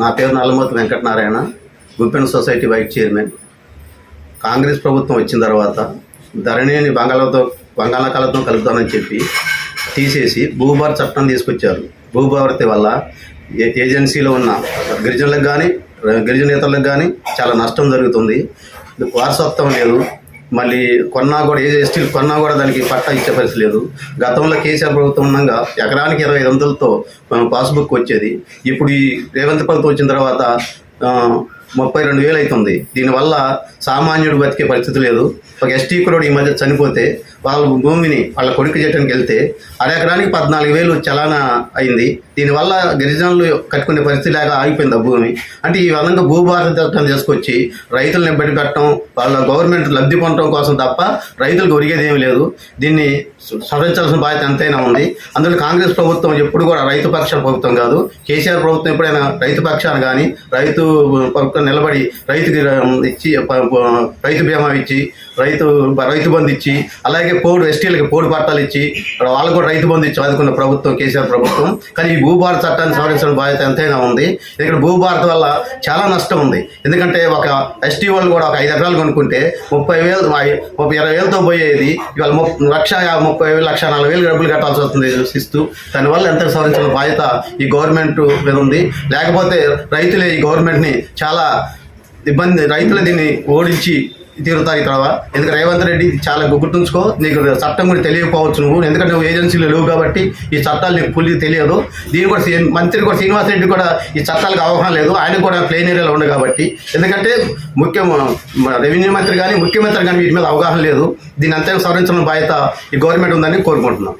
నా పేరు నల్లమూర్తి వెంకటనారాయణ గుంపెన్ సొసైటీ వైస్ చైర్మన్. కాంగ్రెస్ ప్రభుత్వం వచ్చిన తర్వాత ధరణిని బంగాళతో బంగాళాఖాలతో కలుపుతానని చెప్పి తీసేసి భూభారత చట్టం తీసుకొచ్చారు. భూభారతి వల్ల ఏ ఏజెన్సీలో ఉన్న గిరిజనులకు కానీ గిరిజనేతలకు కానీ చాలా నష్టం జరుగుతుంది. వారసత్వం లేదు. మళ్ళీ కొన్నా కూడా ఏ ఎస్టీలు కొన్నా కూడా దానికి పట్టా ఇచ్చే పరిస్థితి లేదు. గతంలో కేసీఆర్ ప్రభుత్వం ఉండగా ఎకరానికి ఇరవై ఐదు వందలతో పాస్బుక్ వచ్చేది. ఇప్పుడు ఈ రేవంత్ ప్రభుత్వం వచ్చిన తర్వాత ముప్పై రెండు వేలు అవుతుంది దీనివల్ల సామాన్యుడు బతికే పరిస్థితి లేదు. ఒక ఎస్టీ కూడా ఈ మధ్య చనిపోతే వాళ్ళ భూమిని వాళ్ళ కొడుకు చేయడానికి వెళ్తే అరెకరానికి పద్నాలుగు వేలు చలానా అయింది. దీనివల్ల గిరిజనులు కట్టుకునే పరిస్థితి లేక ఆగిపోయింది ఆ భూమి. అంటే ఈ విధంగా భూభారత చట్టం తీసుకొచ్చి రైతులను ఇబ్బంది పెట్టడం వాళ్ళ గవర్నమెంట్ లబ్ధి పొందడం కోసం తప్ప రైతులకు ఒరిగేది ఏమీ లేదు. దీన్ని సవరించాల్సిన బాధ్యత ఎంతైనా ఉంది. అందులో కాంగ్రెస్ ప్రభుత్వం ఎప్పుడు కూడా రైతు పక్ష ప్రభుత్వం కాదు. కేసీఆర్ ప్రభుత్వం ఎప్పుడైనా రైతు పక్షాన్ని కానీ రైతు ప్రభుత్వం నిలబడి రైతుకి ఇచ్చి రైతు బీమా ఇచ్చి రైతు రైతు బంధు ఇచ్చి అలాగే పోడు ఎస్టీలకి పోడు పట్టాలు ఇచ్చి వాళ్ళకు కూడా రైతు బంధు ఇచ్చి ఆదుకున్న ప్రభుత్వం కేసీఆర్ ప్రభుత్వం. కానీ ఈ భూభారత చట్టాన్ని సవరించిన బాధ్యత ఎంతైనా ఉంది. ఇక్కడ భూభారత వల్ల చాలా నష్టం ఉంది. ఎందుకంటే ఒక ఎస్టీ వాళ్ళు కూడా ఒక ఐదు ఎకరాలు కొనుక్కుంటే ముప్పై వేలు ముప్పై ఇరవై వేలతో పోయేది ఇవాళ లక్ష ముప్పై వేలు లక్ష నలభై వేలు డబ్బులు కట్టాల్సి వస్తుంది ఇస్తూ దానివల్ల ఎంత సవరించిన బాధ్యత ఈ గవర్నమెంట్ మీద ఉంది. లేకపోతే రైతులే ఈ గవర్నమెంట్ని చాలా ఇబ్బంది రైతులు దీన్ని ఓడించి తీరుతారు ఇక్కడ ఎందుకంటే రేవంత్ రెడ్డి చాలా గుర్తుంచుకో నీకు చట్టం కూడా తెలియకపోవచ్చు నువ్వు. ఎందుకంటే నువ్వు ఏజెన్సీలో లేవు కాబట్టి ఈ చట్టాలు నీకు పుల్లి తెలియదు. దీని కూడా మంత్రి కూడా శ్రీనివాస్ రెడ్డి కూడా ఈ చట్టాలకు అవగాహన లేదు. ఆయన కూడా ప్లేన్ ఏరియాలో ఉండదు కాబట్టి. ఎందుకంటే ముఖ్య రెవెన్యూ మంత్రి కానీ ముఖ్యమంత్రి కానీ వీటి మీద అవగాహన లేదు. దీని అంతా సవరించడం బాధ్యత ఈ గవర్నమెంట్ ఉందని కోరుకుంటున్నాం.